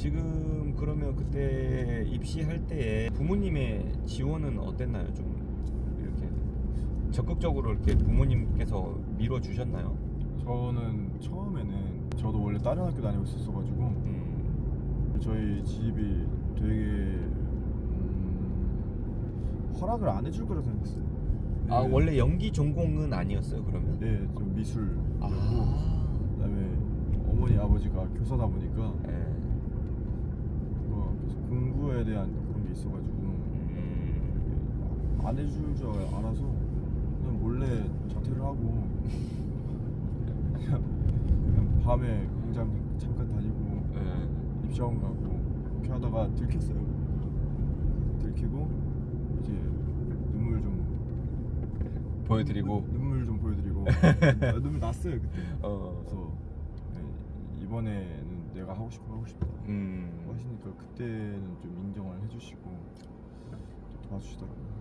지금 그러면 그때 입시할 때에 부모님의 지원은 어땠나요? 좀 이렇게 적극적으로 이렇게 부모님께서 밀어 주셨나요? 저는 처음에는 저도 원래 다른 학교 다니고 있었어가지고 음, 저희 집이 되게 음, 허락을 안 해줄 거라 생각했어요. 아 네. 원래 연기 전공은 아니었어요 그러면? 네, 좀 미술 아, 그다음에 어머니 아버지가 교사다 보니까 네. 공부에 대한 그런 게 있어가지고 음, 안 해줄 줄 알아서 그냥 몰래 자퇴를 하고 그냥, 그냥 밤에 공장 잠깐 다니고 네. 입시학원 가고 이렇게 하다가 들켰어요. 들키고 이제 눈물 좀 보여드리고 눈물 좀 보여드리고 아, 눈물 났어요 그때. 어, 그래서 네, 이번에는 내가 하고 싶어 하고 싶다 음, 하시니까 그때는 좀 인정을 해주시고 또 도와주시더라고요.